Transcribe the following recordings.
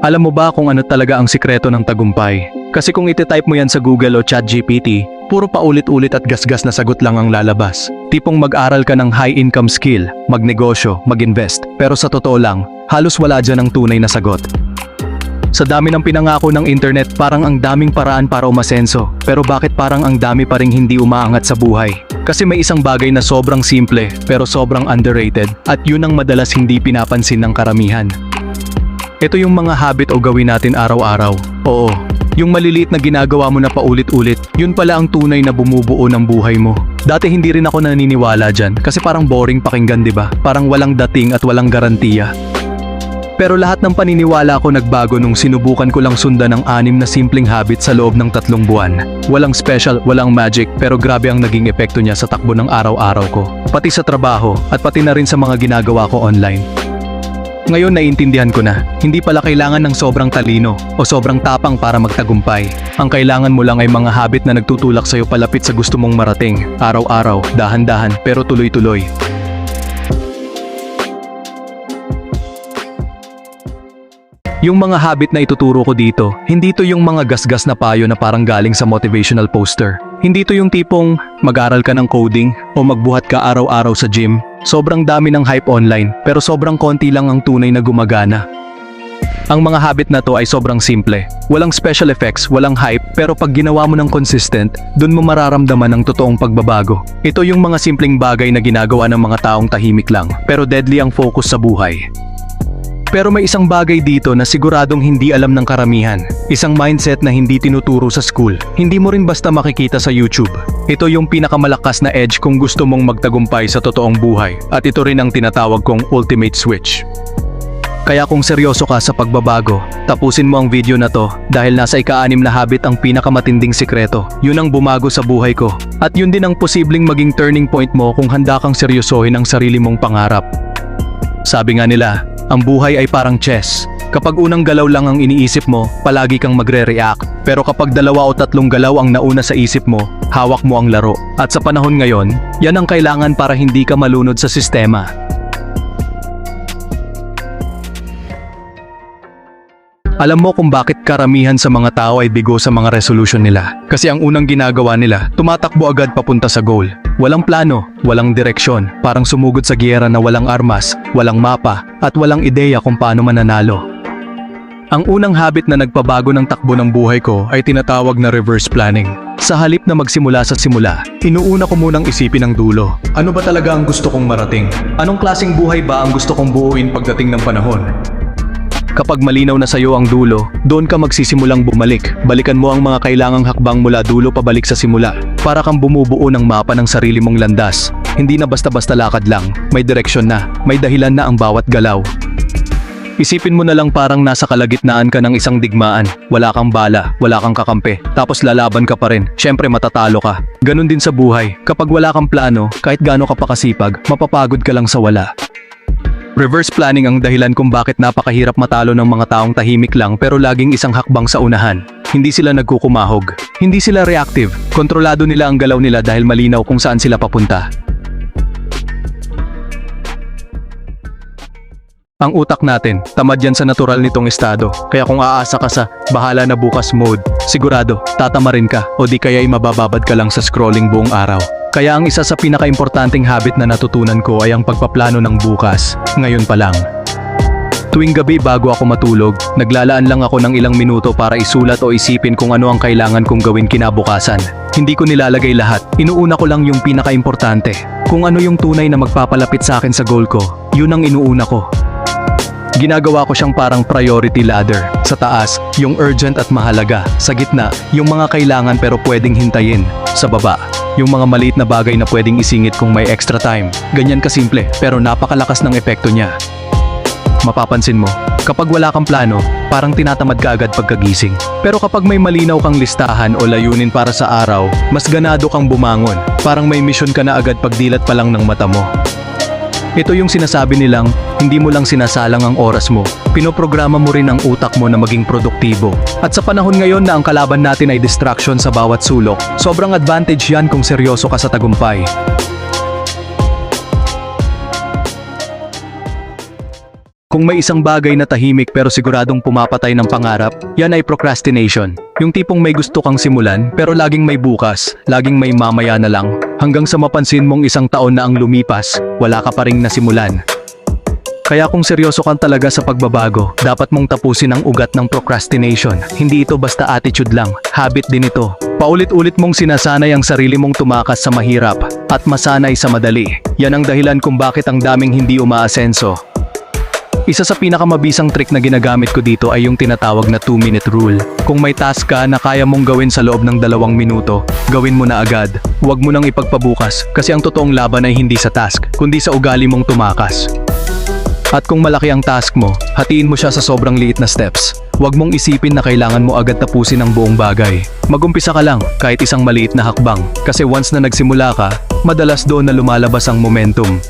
Alam mo ba kung ano talaga ang sikreto ng tagumpay? Kasi kung iti-type mo yan sa Google o ChatGPT, puro paulit-ulit at gasgas na sagot lang ang lalabas. Tipong mag-aral ka ng high income skill, magnegosyo, mag-invest. Pero sa totoo lang, halos wala dyan ang tunay na sagot. Sa dami ng pinangako ng internet, parang ang daming paraan para umasenso. Pero bakit parang ang dami pa ring hindi umaangat sa buhay? Kasi may isang bagay na sobrang simple, pero sobrang underrated, at yun ang madalas hindi pinapansin ng karamihan. Ito yung mga habit o gawin natin araw-araw. Oo, yung maliliit na ginagawa mo na paulit-ulit, yun pala ang tunay na bumubuo ng buhay mo. Dati hindi rin ako naniniwala dyan kasi parang boring pakinggan ba? Parang walang dating at walang garantiya. Pero lahat ng paniniwala ko nagbago nung sinubukan ko lang sundan ng anim na simpleng habit sa loob ng tatlong buwan. Walang special, walang magic, pero grabe ang naging epekto niya sa takbo ng araw-araw ko. Pati sa trabaho, at pati na rin sa mga ginagawa ko online. Ngayon naiintindihan ko na, hindi pala kailangan ng sobrang talino o sobrang tapang para magtagumpay. Ang kailangan mo lang ay mga habit na nagtutulak sa'yo palapit sa gusto mong marating, araw-araw, dahan-dahan, pero tuloy-tuloy. Yung mga habit na ituturo ko dito, hindi to yung mga gasgas na payo na parang galing sa motivational poster. Hindi to yung tipong mag-aral ka ng coding o magbuhat ka araw-araw sa gym. Sobrang dami ng hype online pero sobrang konti lang ang tunay na gumagana. Ang mga habit na to ay sobrang simple. Walang special effects, walang hype, pero pag ginawa mo ng consistent, dun mo mararamdaman ang totoong pagbabago. Ito yung mga simpleng bagay na ginagawa ng mga taong tahimik lang, pero deadly ang focus sa buhay. Pero may isang bagay dito na siguradong hindi alam ng karamihan. Isang mindset na hindi tinuturo sa school. Hindi mo rin basta makikita sa YouTube. Ito yung pinakamalakas na edge kung gusto mong magtagumpay sa totoong buhay. At ito rin ang tinatawag kong ultimate switch. Kaya kung seryoso ka sa pagbabago, tapusin mo ang video na to dahil nasa ika-anim na habit ang pinakamatinding sikreto. Yun ang bumago sa buhay ko. At yun din ang posibleng maging turning point mo kung handa kang seryosohin ang sarili mong pangarap. Sabi nga nila, ang buhay ay parang chess. Kapag unang galaw lang ang iniisip mo, palagi kang magre-react. Pero kapag dalawa o tatlong galaw ang nauna sa isip mo, hawak mo ang laro. At sa panahon ngayon, yan ang kailangan para hindi ka malunod sa sistema. Alam mo kung bakit karamihan sa mga tao ay bigo sa mga resolution nila. Kasi ang unang ginagawa nila, tumatakbo agad papunta sa goal. Walang plano, walang direksyon, parang sumugod sa giyera na walang armas, walang mapa, at walang ideya kung paano mananalo. Ang unang habit na nagpabago ng takbo ng buhay ko ay tinatawag na reverse planning. Sa halip na magsimula sa simula, inuuna ko munang isipin ang dulo. Ano ba talaga ang gusto kong marating? Anong klasing buhay ba ang gusto kong buuin pagdating ng panahon? Kapag malinaw na sa'yo ang dulo, doon ka magsisimulang bumalik. Balikan mo ang mga kailangang hakbang mula dulo pabalik sa simula. Para kang bumubuo ng mapa ng sarili mong landas. Hindi na basta-basta lakad lang, may direksyon na, may dahilan na ang bawat galaw. Isipin mo na lang parang nasa kalagitnaan ka ng isang digmaan. Wala kang bala, wala kang kakampi. Tapos lalaban ka pa rin. Siyempre matatalo ka. Ganon din sa buhay. Kapag wala kang plano, kahit gaano ka pa kasipag, mapapagod ka lang sa wala. Reverse planning ang dahilan kung bakit napakahirap matalo ng mga taong tahimik lang pero laging isang hakbang sa unahan. Hindi sila nagkukumahog. Hindi sila reactive. Kontrolado nila ang galaw nila dahil malinaw kung saan sila papunta. Ang utak natin, tamad yan sa natural nitong estado. Kaya kung aasa ka sa bahala na bukas mode, sigurado, tatama rin ka o di kaya'y mabababad ka lang sa scrolling buong araw. Kaya ang isa sa pinaka-importanting habit na natutunan ko ay ang pagpaplano ng bukas, ngayon pa lang. Tuwing gabi bago ako matulog, naglalaan lang ako ng ilang minuto para isulat o isipin kung ano ang kailangan kong gawin kinabukasan. Hindi ko nilalagay lahat, inuuna ko lang yung pinaka-importante. Kung ano yung tunay na magpapalapit sa akin sa goal ko, yun ang inuuna ko. Ginagawa ko siyang parang priority ladder. Sa taas, yung urgent at mahalaga. Sa gitna, yung mga kailangan pero pwedeng hintayin. Sa baba, yung mga maliit na bagay na pwedeng isingit kung may extra time. Ganyan kasimple, pero napakalakas ng epekto niya. Mapapansin mo, kapag wala kang plano, parang tinatamad ka agad pagkagising. Pero kapag may malinaw kang listahan o layunin para sa araw, mas ganado kang bumangon. Parang may mission ka na agad pagdilat pa lang ng mata mo. Ito yung sinasabi nilang, hindi mo lang sinasalang ang oras mo, pinoprograma mo rin ang utak mo na maging produktibo. At sa panahon ngayon na ang kalaban natin ay distraction sa bawat sulok, sobrang advantage yan kung seryoso ka sa tagumpay. Kung may isang bagay na tahimik pero siguradong pumapatay ng pangarap, yan ay procrastination. Yung tipong may gusto kang simulan pero laging may bukas, laging may mamaya na lang. Hanggang sa mapansin mong isang taon na ang lumipas, wala ka pa ring nasimulan. Kaya kung seryoso kang talaga sa pagbabago, dapat mong tapusin ang ugat ng procrastination. Hindi ito basta attitude lang, habit din ito. Paulit-ulit mong sinasanay ang sarili mong tumakas sa mahirap at masanay sa madali. Yan ang dahilan kung bakit ang daming hindi umaasenso. Isa sa pinakamabisang trick na ginagamit ko dito ay yung tinatawag na 2-minute rule. Kung may task ka na kaya mong gawin sa loob ng dalawang minuto, gawin mo na agad. Huwag mo nang ipagpabukas kasi ang totoong laban ay hindi sa task, kundi sa ugali mong tumakas. At kung malaki ang task mo, hatiin mo siya sa sobrang liit na steps. Huwag mong isipin na kailangan mo agad tapusin ang buong bagay. Magumpisa ka lang, kahit isang maliit na hakbang. Kasi once na nagsimula ka, madalas doon na lumalabas ang momentum.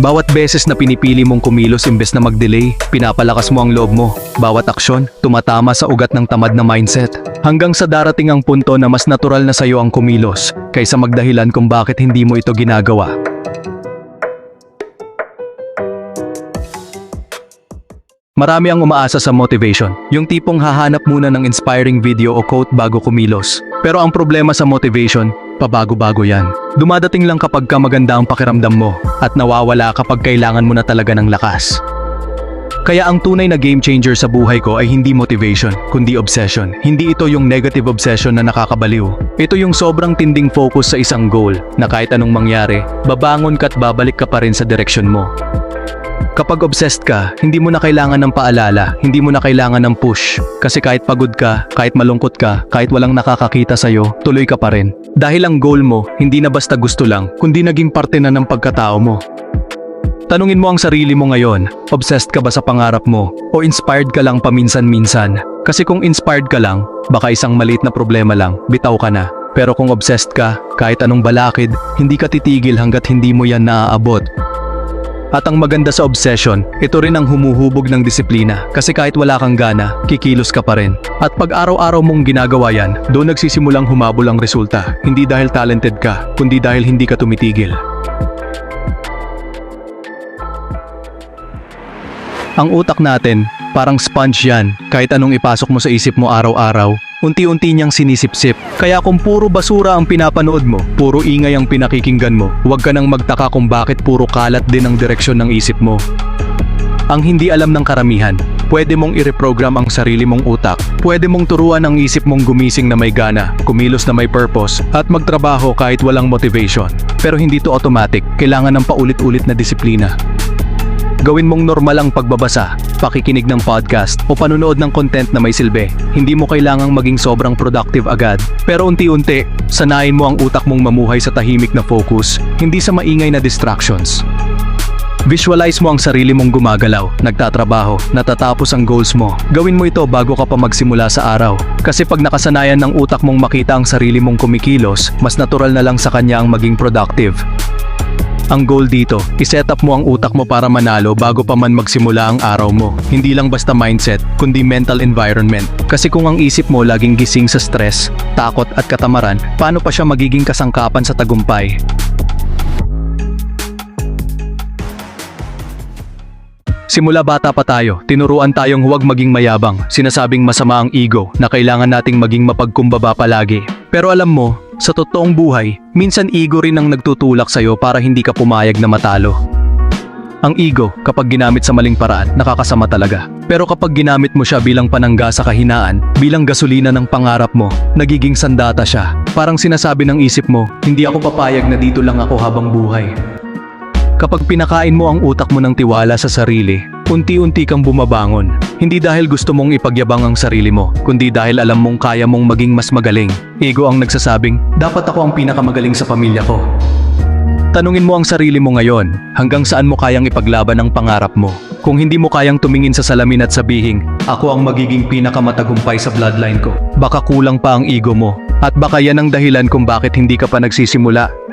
Bawat beses na pinipili mong kumilos imbes na mag-delay, pinapalakas mo ang loob mo. Bawat aksyon, tumatama sa ugat ng tamad na mindset. Hanggang sa darating ang punto na mas natural na sa'yo ang kumilos, kaysa magdahilan kung bakit hindi mo ito ginagawa. Marami ang umaasa sa motivation, yung tipong hahanap muna ng inspiring video o quote bago kumilos. Pero ang problema sa motivation, pabago-bago yan. Dumadating lang kapag ka maganda ang pakiramdam mo at nawawala kapag kailangan mo na talaga ng lakas. Kaya ang tunay na game changer sa buhay ko ay hindi motivation, kundi obsession. Hindi ito yung negative obsession na nakakabaliw. Ito yung sobrang tinding focus sa isang goal na kahit anong mangyari, babangon ka at babalik ka pa rin sa direksyon mo. Kapag obsessed ka, hindi mo na kailangan ng paalala, hindi mo na kailangan ng push. Kasi kahit pagod ka, kahit malungkot ka, kahit walang nakakakita sa'yo, tuloy ka pa rin. Dahil ang goal mo, hindi na basta gusto lang, kundi naging parte na ng pagkatao mo. Tanungin mo ang sarili mo ngayon, obsessed ka ba sa pangarap mo? O inspired ka lang paminsan-minsan? Kasi kung inspired ka lang, baka isang maliit na problema lang, bitaw ka na. Pero kung obsessed ka, kahit anong balakid, hindi ka titigil hanggat hindi mo yan naaabot. At ang maganda sa obsession, ito rin ang humuhubog ng disiplina kasi kahit wala kang gana, kikilos ka pa rin. At pag araw-araw mong ginagawa yan, doon nagsisimulang humabol ang resulta. Hindi dahil talented ka, kundi dahil hindi ka tumitigil. Ang utak natin, parang sponge yan. Kahit anong ipasok mo sa isip mo araw-araw, unti-unti niyang sinisipsip. Kaya kung puro basura ang pinapanood mo, puro ingay ang pinakikinggan mo, huwag ka nang magtaka kung bakit puro kalat din ang direksyon ng isip mo. Ang hindi alam ng karamihan, pwede mong i-reprogram ang sarili mong utak. Pwede mong turuan ang isip mong gumising na may gana, kumilos na may purpose, at magtrabaho kahit walang motivation. Pero hindi to automatic, kailangan ng paulit-ulit na disiplina. Gawin mong normal ang pagbabasa, pakikinig ng podcast o panunood ng content na may silbi. Hindi mo kailangang maging sobrang productive agad. Pero unti-unti, sanayin mo ang utak mong mamuhay sa tahimik na focus, hindi sa maingay na distractions. Visualize mo ang sarili mong gumagalaw, nagtatrabaho, natatapos ang goals mo. Gawin mo ito bago ka pa magsimula sa araw. Kasi pag nakasanayan ng utak mong makita ang sarili mong kumikilos, mas natural na lang sa kanya ang maging productive. Ang goal dito, iset up mo ang utak mo para manalo bago pa man magsimula ang araw mo. Hindi lang basta mindset, kundi mental environment. Kasi kung ang isip mo laging gising sa stress, takot at katamaran, paano pa siya magiging kasangkapan sa tagumpay? Simula bata pa tayo, tinuruan tayong huwag maging mayabang, sinasabing masama ang ego na kailangan nating maging mapagkumbaba palagi. Pero alam mo, sa totoong buhay, minsan ego rin ang nagtutulak sa'yo para hindi ka pumayag na matalo. Ang ego, kapag ginamit sa maling paraan, nakakasama talaga. Pero kapag ginamit mo siya bilang panangga sa kahinaan, bilang gasolina ng pangarap mo, nagiging sandata siya. Parang sinasabi ng isip mo, hindi ako papayag na dito lang ako habang buhay. Kapag pinakain mo ang utak mo ng tiwala sa sarili, unti-unti kang bumabangon. Hindi dahil gusto mong ipagyabang ang sarili mo, kundi dahil alam mong kaya mong maging mas magaling. Ego ang nagsasabing, dapat ako ang pinakamagaling sa pamilya ko. Tanungin mo ang sarili mo ngayon, hanggang saan mo kayang ipaglaban ang pangarap mo. Kung hindi mo kayang tumingin sa salamin at sabihin, ako ang magiging pinakamatagumpay sa bloodline ko, baka kulang pa ang ego mo. At baka yan ang dahilan kung bakit hindi ka pa nagsisimula.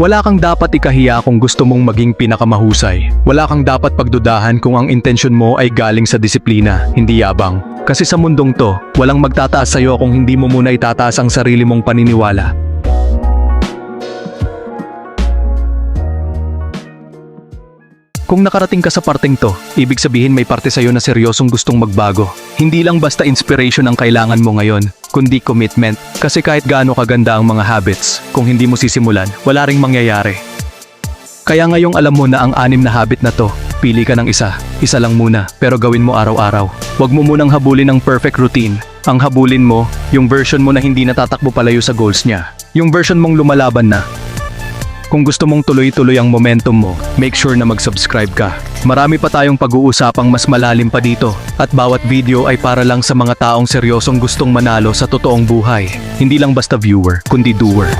Wala kang dapat ikahiya kung gusto mong maging pinakamahusay. Wala kang dapat pagdudahan kung ang intensyon mo ay galing sa disiplina, hindi yabang. Kasi sa mundong to, walang magtataas sa'yo kung hindi mo muna itataas ang sarili mong paniniwala. Kung nakarating ka sa parteng to, ibig sabihin may parte sa'yo na seryosong gustong magbago. Hindi lang basta inspiration ang kailangan mo ngayon, kundi commitment. Kasi kahit gaano kaganda ang mga habits, kung hindi mo sisimulan, wala ring mangyayari. Kaya ngayong alam mo na ang anim na habit na to, pili ka ng isa. Isa lang muna, pero gawin mo araw-araw. Huwag mo munang habulin ang perfect routine. Ang habulin mo, yung version mo na hindi natatakbo palayo sa goals niya. Yung version mong lumalaban na. Kung gusto mong tuloy-tuloy ang momentum mo, make sure na mag-subscribe ka. Marami pa tayong pag-uusapang mas malalim pa dito. At bawat video ay para lang sa mga taong seryosong gustong manalo sa totoong buhay. Hindi lang basta viewer, kundi doer.